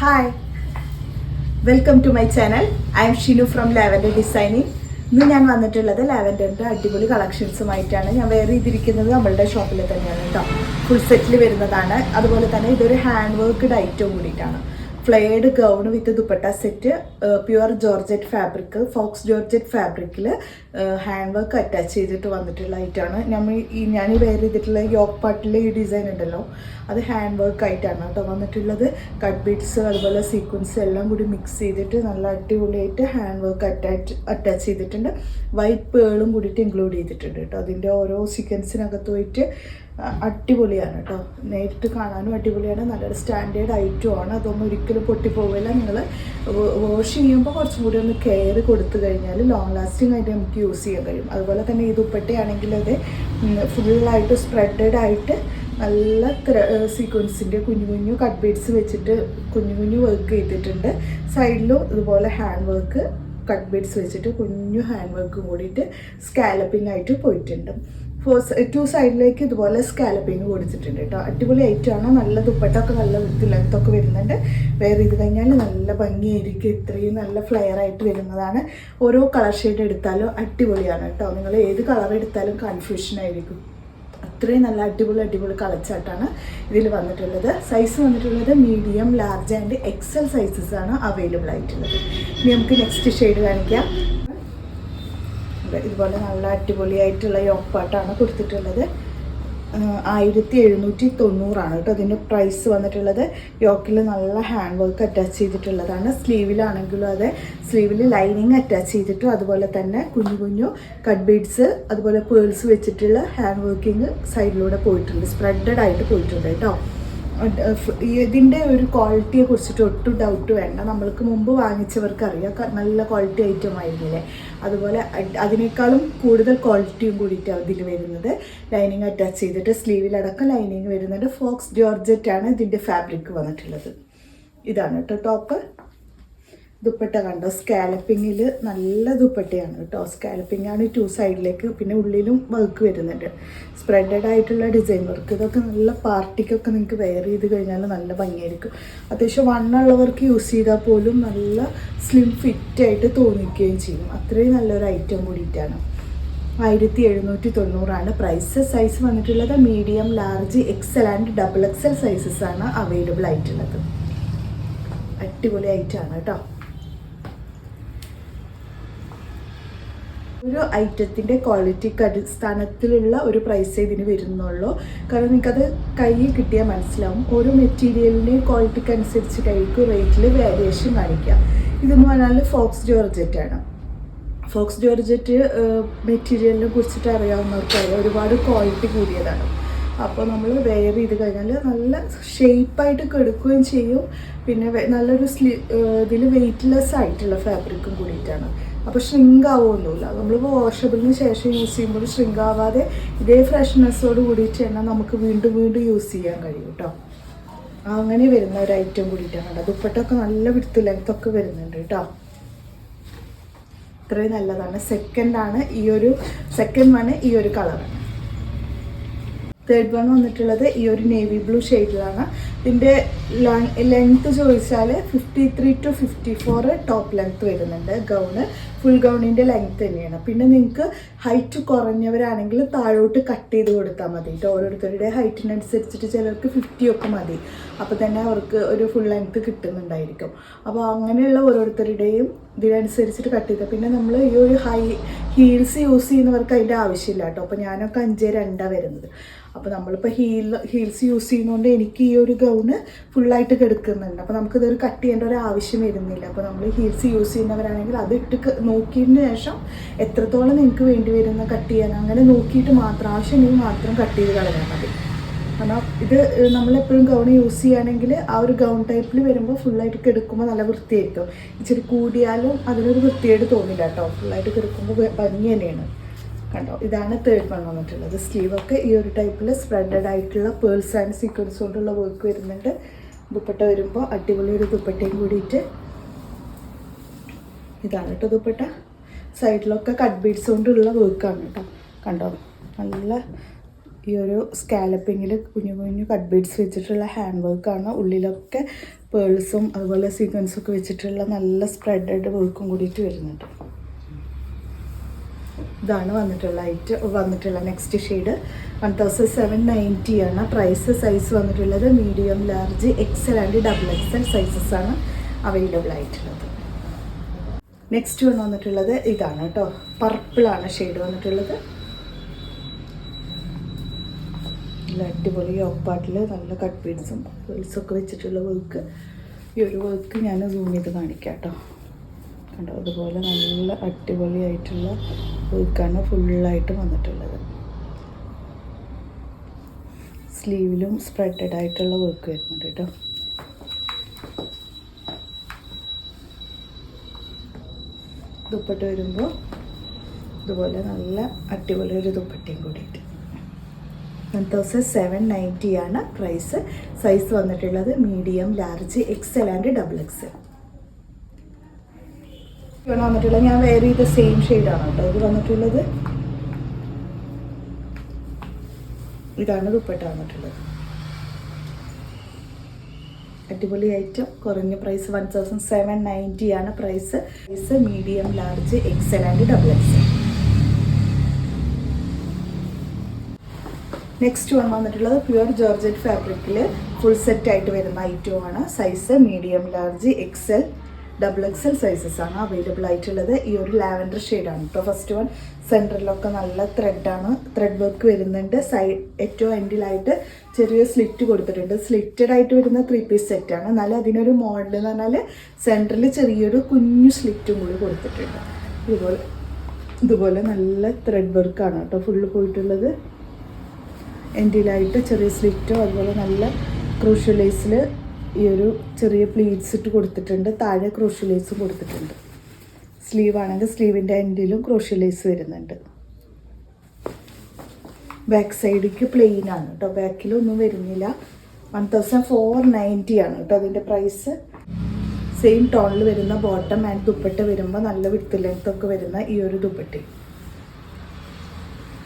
Hi welcome to my channel I'm Shinu from lavender designing ഇന്ന് ഞാൻ വന്നിട്ടുള്ളത് ലാവൻഡറിന്റെ അടിപൊളി കളക്ഷൻസുമായിട്ടാണ്. ഞാൻ വേറെ ചെയ്തിരിക്കുന്നത് നമ്മളുടെ ഷോപ്പിൽ തന്നെയാണ് കേട്ടോ. ഫുൾ സെറ്റിൽ വരുന്നതാണ്. അതുപോലെ തന്നെ ഇതൊരു ഹാൻഡ് വർക്ക്ഡ് ഐറ്റം കൂടിയിട്ടാണ്. Flared gown with dupatta set pure georgette fabric faux georgette ഫാബ്രിക്കിൽ ഹാൻഡ് വർക്ക് അറ്റാച്ച് ചെയ്തിട്ട് വന്നിട്ടുള്ള ഐറ്റാണ് നമ്മൾ ഈ ഞാൻ ഈ വെയർ ചെയ്തിട്ടുള്ള യോക്ക് പാട്ടിലെ ഈ ഡിസൈൻ ഉണ്ടല്ലോ അത് ഹാൻഡ് വർക്ക് ആയിട്ടാണ് കേട്ടോ വന്നിട്ടുള്ളത്. കട്ട് ബീഡ്സ് അതുപോലെ സീക്വൻസ് എല്ലാം കൂടി മിക്സ് ചെയ്തിട്ട് നല്ല അടിപൊളിയായിട്ട് ഹാൻഡ് വർക്ക് അറ്റാച്ച് അറ്റാച്ച് ചെയ്തിട്ടുണ്ട് വൈറ്റ് പേളും കൂടിയിട്ട് ഇൻക്ലൂഡ് ചെയ്തിട്ടുണ്ട് കേട്ടോ. അതിന്റെ ഓരോ സീക്വൻസിനകത്ത് പോയിട്ട് അടിപൊളിയാണ് കേട്ടോ. നേരിട്ട് കാണാനും അടിപൊളിയാണ്. നല്ലൊരു സ്റ്റാൻഡേർഡ് ഐറ്റം ആണ്. അതൊന്നും ഒരിക്കലും പൊട്ടിപ്പോവില്ല നിങ്ങൾ വാഷ് ചെയ്യുമ്പോൾ കുറച്ചും കൂടി ഒന്ന് കെയർ കൊടുത്തു കഴിഞ്ഞാൽ ലോങ് ലാസ്റ്റിംഗ് ആയിട്ട് നമുക്ക് യൂസ് ചെയ്യാൻ കഴിയും. അതുപോലെ തന്നെ ഈ ദുപ്പട്ടയാണെങ്കിൽ അത് ഫുള്ളായിട്ട് സ്പ്രെഡഡ് ആയിട്ട് നല്ല സീക്വൻസിന്റെ കുഞ്ഞു കുഞ്ഞു കട്ട് ബീഡ്സ് വെച്ചിട്ട് കുഞ്ഞു കുഞ്ഞു വർക്ക് ചെയ്തിട്ടുണ്ട്. സൈഡിലും ഇതുപോലെ ഹാൻഡ് വർക്ക് കട്ട് ബീഡ്സ് വെച്ചിട്ട് കുഞ്ഞു ഹാൻഡ് വർക്കും കൂടിയിട്ട് സ്കാലപ്പിംഗ് ആയിട്ട് പോയിട്ടുണ്ട്. ഫോർ ടു സൈഡിലേക്ക് ഇതുപോലെ സ്കാലപ്പിങ് കൊടുത്തിട്ടുണ്ട് കേട്ടോ അടിപൊളി ഐറ്റമാണ് നല്ല ദുപ്പട്ടൊക്കെ നല്ല ലെങ്ത്തൊക്കെ വരുന്നുണ്ട്. വേറെ ഇത് കഴിഞ്ഞാൽ നല്ല ഭംഗിയായിരിക്കും. ഇത്രയും നല്ല ഫ്ലെയർ ആയിട്ട് വരുന്നതാണ്. ഓരോ കളർ ഷെയ്ഡ് എടുത്താലും അടിപൊളിയാണ് കേട്ടോ നിങ്ങൾ ഏത് കളർ എടുത്താലും കൺഫ്യൂഷൻ ആയിരിക്കും. അത്രയും നല്ല അടിപൊളി അടിപൊളി കളച്ചാട്ടാണ് ഇതിൽ വന്നിട്ടുള്ളത്. സൈസ് വന്നിട്ടുള്ളത് medium large and XL sizes ആണ് അവൈലബിൾ ആയിട്ടുള്ളത്. ഇനി നമുക്ക് നെക്സ്റ്റ് ഷെയ്ഡ് കാണിക്കാം. ഇതുപോലെ നല്ല അടിപൊളിയായിട്ടുള്ള യോപ്പാട്ടാണ് കൊടുത്തിട്ടുള്ളത്. ആയിരത്തി എഴുന്നൂറ്റി തൊണ്ണൂറാണ് കേട്ടോ അതിന്റെ പ്രൈസ് വന്നിട്ടുള്ളത്. യോക്കിൽ നല്ല ഹാൻഡ് വർക്ക് അറ്റാച്ച് ചെയ്തിട്ടുള്ളതാണ്. സ്ലീവിലാണെങ്കിലും അതെ സ്ലീവിൽ ലൈനിങ് അറ്റാച്ച് ചെയ്തിട്ടും അതുപോലെ തന്നെ കുഞ്ഞു കുഞ്ഞു കട്ട് ബീഡ്സ് അതുപോലെ പേൾസ് വെച്ചിട്ടുള്ള ഹാൻഡ് വർക്കിംഗ് സൈഡിലൂടെ പോയിട്ടുണ്ട്. സ്പ്രെഡഡ് ആയിട്ട് പോയിട്ടുണ്ട് കേട്ടോ. ഇതിന്റെ ഒരു ക്വാളിറ്റിയെ കുറിച്ചിട്ട് ഒട്ടും ഡൗട്ട് വേണ്ട. നമ്മൾക്ക് മുമ്പ് വാങ്ങിച്ചവർക്ക് അറിയാം നല്ല ക്വാളിറ്റി ഐറ്റം ആയിരുന്നില്ലേ? അതുപോലെ അതിനേക്കാളും കൂടുതൽ ക്വാളിറ്റിയും കൂടിയിട്ടാണ് ഇതിൽ വരുന്നത്. ലൈനിങ് അറ്റാച്ച് ചെയ്തിട്ട് സ്ലീവിലടക്കം ലൈനിങ് വരുന്നുണ്ട് ഫോക്സ് ജോർജറ്റ് ആണ് ഇതിന്റെ ഫാബ്രിക് വന്നിട്ടുള്ളത്. ഇതാണ് കേട്ടോ ടോപ്പ് ദുപ്പട്ട കണ്ടോ? സ്കാലപ്പിങ്ങിൽ നല്ല ദുപ്പട്ടയാണ് കേട്ടോ. സ്കാലപ്പിങ്ങാണ് ടു സൈഡിലേക്ക് പിന്നെ ഉള്ളിലും വർക്ക് വരുന്നുണ്ട്. സ്പ്രെഡഡ് ആയിട്ടുള്ള ഡിസൈൻ വർക്ക് ഇതൊക്കെ നല്ല പാർട്ടിക്കൊക്കെ നിങ്ങൾക്ക് വെയർ ചെയ്ത് കഴിഞ്ഞാൽ നല്ല ഭംഗിയായിരിക്കും. അത്യാവശ്യം വണ്ണുള്ളവർക്ക് യൂസ് ചെയ്താൽ പോലും നല്ല സ്ലിം ഫിറ്റ് ആയിട്ട് തോന്നിക്കുകയും ചെയ്യും. അത്രയും നല്ലൊരു ഐറ്റം കൂടിയിട്ടാണ്. ആയിരത്തി എഴുന്നൂറ്റി തൊണ്ണൂറാണ് പ്രൈസ് സൈസ് വന്നിട്ടുള്ളത് medium large XL and double XL sizes ആണ് അവൈലബിൾ ആയിട്ടുള്ളത്. അടിപൊളി ആയിട്ടാണ് കേട്ടോ. ഒരു ഐറ്റത്തിന്റെ ക്വാളിറ്റിക്ക് അടിസ്ഥാനത്തിലുള്ള ഒരു പ്രൈസ് ഇതിന് വരുന്നുള്ളൂ. കാരണം നിങ്ങൾക്കത് കയ്യിൽ കിട്ടിയാൽ മനസ്സിലാവും. ഓരോ മെറ്റീരിയലിന്റെ ക്വാളിറ്റിക്ക് അനുസരിച്ചിട്ടായിരിക്കും റേറ്റിൽ വേരിയേഷൻ കാണിക്കുക ഇതെന്ന് പറഞ്ഞാൽ ഫോക്സ് ജോർജറ്റ് ആണ്. ഫോക്സ് ജോർജറ്റ് മെറ്റീരിയലിനെ കുറിച്ചിട്ട് അറിയാവുന്നവർക്കറിയാം. ഒരുപാട് ക്വാളിറ്റി കൂടിയതാണ്. അപ്പോൾ നമ്മൾ വെയർ ചെയ്ത് കഴിഞ്ഞാൽ നല്ല ഷേപ്പായിട്ട് കെടുക്കുകയും ചെയ്യും. പിന്നെ നല്ലൊരു സ്ലീ ഇതിൽ വെയ്റ്റ്ലെസ് ആയിട്ടുള്ള ഫാബ്രിക്കും കൂടിയിട്ടാണ്. അപ്പോൾ ഷ്രിങ്ക് ആവുമൊന്നുമില്ല നമ്മൾ വാഷബിളിന് ശേഷം യൂസ് ചെയ്യുമ്പോൾ ഷ്രിങ്ക് ആവാതെ ഇതേ ഫ്രഷ്നെസ്സോട് കൂടിയിട്ട് തന്നെ നമുക്ക് വീണ്ടും വീണ്ടും യൂസ് ചെയ്യാൻ കഴിയും കേട്ടോ അങ്ങനെ വരുന്ന ഒരു ഐറ്റം കൂടിയിട്ടാണ് കേട്ടോ ദുപ്പട്ടൊക്കെ നല്ല വിടുത്ത് ലെങ്ത്തൊക്കെ വരുന്നുണ്ട് കേട്ടോ ഇത്രയും നല്ലതാണ്. സെക്കൻഡ് ആണ് ഈ ഒരു സെക്കൻഡ് വണ് ഈ ഒരു കളറാണ് തേർഡ് വൺ വന്നിട്ടുള്ളത് ഈ ഒരു നേവി ബ്ലൂ ഷെയ്ഡിലാണ് ഇതിന്റെ ലെങ്ത് ചോദിച്ചാൽ fifty three to fifty four top length വരുന്നുണ്ട് ഗൗണ് ഫുൾ ഗൗണിന്റെ ലെങ്ത് തന്നെയാണ്. പിന്നെ നിങ്ങൾക്ക് ഹൈറ്റ് കുറഞ്ഞവരാണെങ്കിൽ താഴോട്ട് കട്ട് ചെയ്ത് കൊടുത്താൽ മതി. കേട്ടോ ഓരോരുത്തരുടെ ഹൈറ്റിനനുസരിച്ചിട്ട് ചിലർക്ക് ഫിഫ്റ്റി ഒക്കെ മതി. അപ്പോൾ തന്നെ അവർക്ക് ഒരു ഫുൾ ലെങ്ത് കിട്ടുന്നുണ്ടായിരിക്കും. അപ്പോൾ അങ്ങനെയുള്ള ഓരോരുത്തരുടെയും ഇതിനനുസരിച്ചിട്ട് കട്ട് ചെയ്താൽ പിന്നെ നമ്മൾ ഈ ഒരു ഹൈ ഹീൽസ് യൂസ് ചെയ്യുന്നവർക്ക് അതിന്റെ ആവശ്യമില്ല കേട്ടോ. അപ്പോൾ ഞാനൊക്കെ അഞ്ച് രണ്ടാണ് വരുന്നത്. അപ്പോൾ നമ്മളിപ്പോൾ ഹീൽ ഹീൽസ് യൂസ് ചെയ്യുന്നതുകൊണ്ട് എനിക്ക് ഈ ഒരു ഗൗണ് ഫുള്ളായിട്ട് കിടക്കുന്നുണ്ട്. അപ്പോൾ നമുക്കിതൊരു കട്ട് ചെയ്യേണ്ട ഒരു ആവശ്യം വരുന്നില്ല. അപ്പോൾ നമ്മൾ ഹീൽസ് യൂസ് ചെയ്യുന്നവരാണെങ്കിൽ അത് ഇട്ട് നോക്കിയതിന് ശേഷം എത്രത്തോളം നിങ്ങൾക്ക് വേണ്ടി വരുന്ന കട്ട് ചെയ്യാൻ? അങ്ങനെ നോക്കിയിട്ട് മാത്രം ആവശ്യമുണ്ടെങ്കിൽ മാത്രം കട്ട് ചെയ്ത് കളയാൻ മതി. കാരണം ഇത് നമ്മളെപ്പോഴും ഗൗൺ യൂസ് ചെയ്യുകയാണെങ്കിൽ ആ ഒരു ഗൗൺ ടൈപ്പിൽ വരുമ്പോൾ ഫുള്ളായിട്ട് കിടക്കുമ്പോൾ നല്ല വൃത്തിയായിരിക്കും. ഇച്ചിരി കൂടിയാലും അതിനൊരു വൃത്തിയായിട്ട് തോന്നില്ല കേട്ടോ. ഫുള്ളായിട്ട് കിടക്കുമ്പോൾ ഭംഗി തന്നെയാണ്. കണ്ടോ? ഇതാണ് തേർഡ് വൺ വന്നിട്ടുള്ളത്. സ്ലീവൊക്കെ ഈ ഒരു ടൈപ്പിൽ സ്പ്രെഡഡ് ആയിട്ടുള്ള പേൾസ് ആൻഡ് സീക്വൻസ് കൊണ്ടുള്ള വർക്ക് വരുന്നുണ്ട്. ദുപ്പട്ട വരുമ്പോൾ അടിപൊളി ഒരു ദുപ്പട്ടയും കൂടിയിട്ട് ഇതാണ് കേട്ടോ ദുപ്പട്ട. സൈഡിലൊക്കെ കട്ട് ബീഡ്സ് കൊണ്ടുള്ള വർക്കാണ് കേട്ടോ കണ്ടോ? നല്ല ഈ ഒരു സ്കാലപ്പിങ്ങിൽ കുഞ്ഞു കുഞ്ഞു കട്ട് ബീഡ്സ് വെച്ചിട്ടുള്ള ഹാൻഡ് വർക്കാണ് ഉള്ളിലൊക്കെ പേൾസും അതുപോലെ സീക്വൻസും ഒക്കെ വെച്ചിട്ടുള്ള നല്ല സ്പ്രെഡഡ് വർക്കും കൂടിയിട്ട് വരുന്നുണ്ട്. ഇതാണ് വന്നിട്ടുള്ള ഐറ്റ് വന്നിട്ടുള്ള next shade one thousand seven ninety ആണ്. പ്രൈസ് സൈസ് വന്നിട്ടുള്ളത് medium large XL and double XL sizes ആണ് അവൈലബിൾ ആയിട്ടുള്ളത്. നെക്സ്റ്റ് വൺ വന്നിട്ടുള്ളത് ഇതാണ് കേട്ടോ പർപ്പിളാണ് ഷെയ്ഡ് വന്നിട്ടുള്ളത്. നല്ല അടിപൊളി ഓപ്പാട്ടിൽ നല്ല കട്ട് പീഡ്സും ഒക്കെ വെച്ചിട്ടുള്ള വർക്ക് ഈ ഒരു വർക്ക് ഞാൻ സൂം ചെയ്ത് കാണിക്കാം കേട്ടോ കണ്ടോ അതുപോലെ നല്ല അടിപൊളിയായിട്ടുള്ള ഒഴുക്കാണ് ഫുള്ളായിട്ട് വന്നിട്ടുള്ളത്. സ്ലീവിലും സ്പ്രെഡഡ് ആയിട്ടുള്ള വർക്ക് വരുന്നുണ്ട് കേട്ടോ. ദുപ്പട്ട വരുമ്പോൾ ഇതുപോലെ നല്ല അടിപൊളി ഒരു ദുപ്പട്ടയും കൂടിയിട്ട്. വൺ തൗസൻഡ് സെവൻ നയന്റി ആണ് പ്രൈസ് സൈസ് വന്നിട്ടുള്ളത് medium large XL and double XL ഇവിടെ വന്നിട്ടുള്ളത്. ഞാൻ വെയർ ചെയ്ത സെയിം ഷെയ്ഡാണ് കേട്ടോ. ഇത് വന്നിട്ടുള്ളത്. ഇതാണ് ദുപ്പട്ട വന്നിട്ടുള്ളത്. അടിപൊളി ഐറ്റം കുറഞ്ഞ price one thousand seven ninety ആണ് price price medium large XL and double X next one വന്നിട്ടുള്ളത് പ്യുവർ ജോർജറ്റ് ഫാബ്രിക്കിൽ ഫുൾ സെറ്റ് ആയിട്ട് വരുന്ന ഐറ്റവും ആണ്. Size medium large XL double XL sizes ആണ് അവൈലബിൾ ആയിട്ടുള്ളത്. ഈ ഒരു ലാവൻഡർ ഷെയ്ഡാണ് കേട്ടോ ഫസ്റ്റ് വൺ സെന്ററിലൊക്കെ നല്ല ത്രെഡാണ് ത്രെഡ് വർക്ക് വരുന്നുണ്ട്. സൈഡ് ഏറ്റവും എൻഡിലായിട്ട് ചെറിയ സ്ലിറ്റ് കൊടുത്തിട്ടുണ്ട്. സ്ലിറ്റഡ് ആയിട്ട് വരുന്ന ത്രീ പീസ് സെറ്റാണ് എന്നാലും അതിനൊരു മോഡൽ എന്ന് പറഞ്ഞാൽ സെന്ററിൽ ചെറിയൊരു കുഞ്ഞു സ്ലിറ്റും കൂടി കൊടുത്തിട്ടുണ്ട്. ഇതുപോലെ ഇതുപോലെ നല്ല ത്രെഡ് വർക്കാണ് കേട്ടോ ഫുള്ള് പോയിട്ടുള്ളത്. എൻഡിലായിട്ട് ചെറിയ സ്ലിറ്റോ അതുപോലെ നല്ല ക്രൂഷ്യലൈസിൽ ഈ ഒരു ചെറിയ പ്ലീറ്റ്സ് ഇട്ട് കൊടുത്തിട്ടുണ്ട്. താഴെ ക്രോഷ്യ ലേസും കൊടുത്തിട്ടുണ്ട്. സ്ലീവ് ആണെങ്കിൽ സ്ലീവിന്റെ എൻഡിലും ക്രോഷ്യ ലേസ് വരുന്നുണ്ട്. ബാക്ക് സൈഡിലേക്ക് പ്ലെയിൻ ആണ് കേട്ടോ. ബാക്കിലൊന്നും വരുന്നില്ല. വൺ തൗസൻഡ് ഫോർ നയന്റി ആണ് കേട്ടോ അതിന്റെ പ്രൈസ് സെയിം ടോണിൽ വരുന്ന ബോട്ടം ആൻഡ് ദുപ്പട്ട വരുമ്പോൾ നല്ല വിട്ട് ലെങ്ത് ഒക്കെ വരുന്ന ഈ ഒരു ദുപ്പട്ടി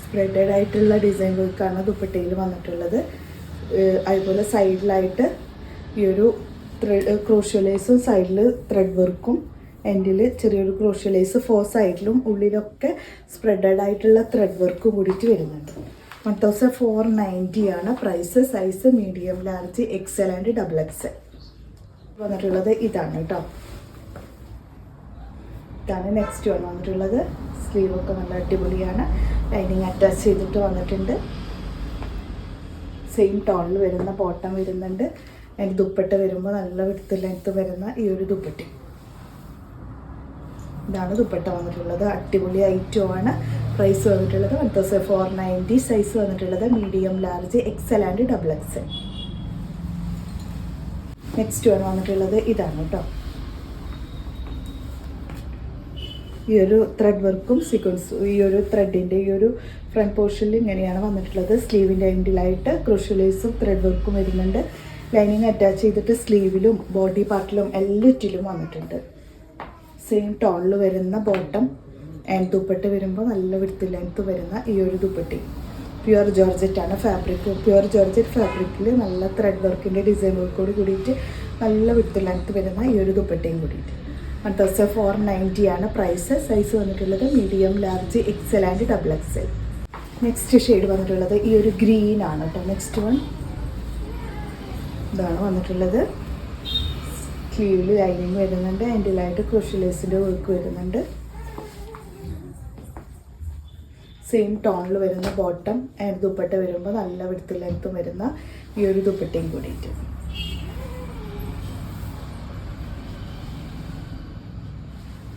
സ്പ്രെഡഡ് ആയിട്ടുള്ള ഡിസൈൻ വർക്കാണ് ദുപ്പട്ടയിൽ വന്നിട്ടുള്ളത്. അതുപോലെ സൈഡിലായിട്ട് ഈ ഒരു ത്രെഡ് ക്രോഷ്യലേസും സൈഡിൽ ത്രെഡ് വർക്കും എൻഡിൽ ചെറിയൊരു ക്രോഷ്യലൈസ് ഫോർ സൈഡിലും ഉള്ളിലൊക്കെ സ്പ്രെഡഡ് ആയിട്ടുള്ള ത്രെഡ് വർക്കും കൂടിയിട്ട് വരുന്നുണ്ട്. വൺ തൗസൻഡ് ഫോർ നയന്റി ആണ് price size medium large XL and double XL വന്നിട്ടുള്ളത് ഇതാണ് കേട്ടോ. ഇതാണ് നെക്സ്റ്റ് വൺ വന്നിട്ടുള്ളത്. സ്ലീവ് ഒക്കെ നല്ല അടിപൊളിയാണ്. ലൈനിങ് അറ്റാച്ച് ചെയ്തിട്ട് വന്നിട്ടുണ്ട്. സെയിം ടോണിൽ വരുന്ന ബോട്ടം വരുന്നുണ്ട്. അതിന്റെ ദുപ്പട്ട വരുമ്പോൾ നല്ല വിടുത്ത് ലെങ്ത്ത് വരുന്ന ഈ ഒരു ദുപ്പട്ടി. ഇതാണ് ദുപ്പട്ട വന്നിട്ടുള്ളത്. അടിപൊളി ഐറ്റമാണ് ആണ്. പ്രൈസ് വന്നിട്ടുള്ളത് one thousand four ninety size വന്നിട്ടുള്ളത് medium large XL and double XL next one വന്നിട്ടുള്ളത് ഇതാണ് കേട്ടോ. ഈ ഒരു ത്രെഡ് വർക്കും സീക്വൻസ് ഈ ഒരു ത്രെഡിന്റെ ഈ ഒരു ഫ്രണ്ട് പോർഷനിൽ ഇങ്ങനെയാണ് വന്നിട്ടുള്ളത്. സ്ലീവിന്റെ എൻഡിലായിട്ട് ക്രൂഷ്യലൈസും ത്രെഡ് വർക്കും വരുന്നുണ്ട്. ലൈനിങ് അറ്റാച്ച് ചെയ്തിട്ട് സ്ലീവിലും ബോഡി പാർട്ടിലും എല്ലാറ്റിലും വന്നിട്ടുണ്ട്. സെയിം ടോണിൽ വരുന്ന ബോട്ടം ആൻഡ് ദുപ്പട്ട് വരുമ്പോൾ നല്ല വിടുത്ത് ലെങ്ത്ത് വരുന്ന ഈ ഒരു ദുപ്പട്ടി. പ്യുവർ ആണ് ഫാബ്രിക് പ്യുവർ ജോർജറ്റ് ഫാബ്രിക്കിൽ നല്ല ത്രെഡ് വർക്കിന്റെ ഡിസൈൻ വർക്കോട് കൂടിയിട്ട് നല്ല വിടുത്ത് ലെങ്ത്ത് വരുന്ന ഈ ഒരു ദുപ്പട്ടയും കൂടിയിട്ട്. വൺ തൗസൻഡ് ഫോർ നയന്റി ആണ് പ്രൈസ് സൈസ് വന്നിട്ടുള്ളത് medium large XL and double XL next shade വന്നിട്ടുള്ളത് ഈ ഒരു ഗ്രീൻ ആണ് കേട്ടോ നെക്സ്റ്റ് വൺ ഇതാണ് വന്നിട്ടുള്ളത്. സ്ലീവിൽ ലൈനിങ് വരുന്നുണ്ട്. എൻഡിലായിട്ട് ക്രോഷ്യലേസിന്റെ വർക്ക് വരുന്നുണ്ട്. സെയിം ടോണിൽ വരുന്ന ബോട്ടം ആൻഡ് ദുപ്പട്ട വരുമ്പോൾ നല്ല വിടുത്ത് ലെങ്ത്തും വരുന്ന ഈ ഒരു ദുപ്പട്ടയും കൂടിയിട്ട്.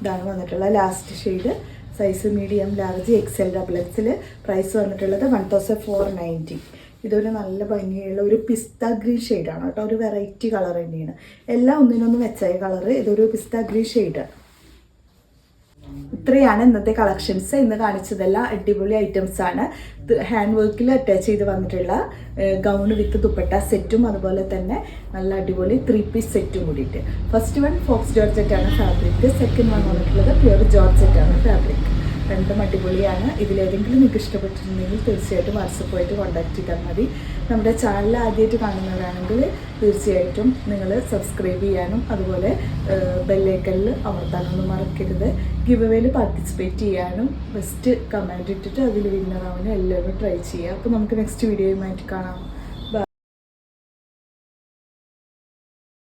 ഇതാണ് വന്നിട്ടുള്ള last shade size medium large XL double XL price വന്നിട്ടുള്ളത് വൺ തൗസൻഡ് ഫോർ നയന്റി ഇതൊരു നല്ല ഭംഗിയുള്ള ഒരു പിസ്ത ഗ്രീൻ ഷെയ്ഡാണ് കേട്ടോ. ഒരു വെറൈറ്റി കളർ തന്നെയാണ്. എല്ലാം ഒന്നിനൊന്ന് വെച്ചായ കളർ. ഇതൊരു പിസ്ത ഗ്രീൻ ഷെയ്ഡാണ് ഇത്രയാണ് ഇന്നത്തെ കളക്ഷൻസ്. ഇന്ന് കാണിച്ചതെല്ലാം അടിപൊളി ഐറ്റംസ് ആണ്. ഹാൻഡ് വർക്കിൽ അറ്റാച്ച് ചെയ്ത് വന്നിട്ടുള്ള ഗൗൺ വിത്ത് ദുപ്പട്ട സെറ്റും അതുപോലെ തന്നെ നല്ല അടിപൊളി ത്രീ പീസ് സെറ്റും കൂടിയിട്ട്. ഫസ്റ്റ് വൺ ഫോക്സ് ജോർജറ്റ് ആണ് ഫാബ്രിക് സെക്കൻഡ് വൺ വന്നിട്ടുള്ളത് പ്യുവർ ജോർജറ്റ് ആണ് ഫാബ്രിക് രണ്ടും അടിപൊളിയാണ്. ഇതിലേതെങ്കിലും നിങ്ങൾക്ക് ഇഷ്ടപ്പെട്ടിട്ടുണ്ടെങ്കിൽ തീർച്ചയായിട്ടും വാട്സപ്പുമായിട്ട് കോൺടാക്ട് ചെയ്താൽ മതി. നമ്മുടെ ചാനൽ ആദ്യമായിട്ട് കാണുന്നവരാണെങ്കിൽ തീർച്ചയായിട്ടും നിങ്ങൾ സബ്സ്ക്രൈബ് ചെയ്യാനും അതുപോലെ ബെല്ലേക്കലിൽ അമർത്താനൊന്നും മറക്കരുത്. ഗിവ് അവേയിൽ പാർട്ടിസിപ്പേറ്റ് ചെയ്യാനും ബെസ്റ്റ് കമന്റ് ഇട്ടിട്ട് അതിൽ വിന്നറാവാനും എല്ലാവരും ട്രൈ ചെയ്യുക. അപ്പോൾ നമുക്ക് നെക്സ്റ്റ് വീഡിയോയുമായിട്ട് കാണാം.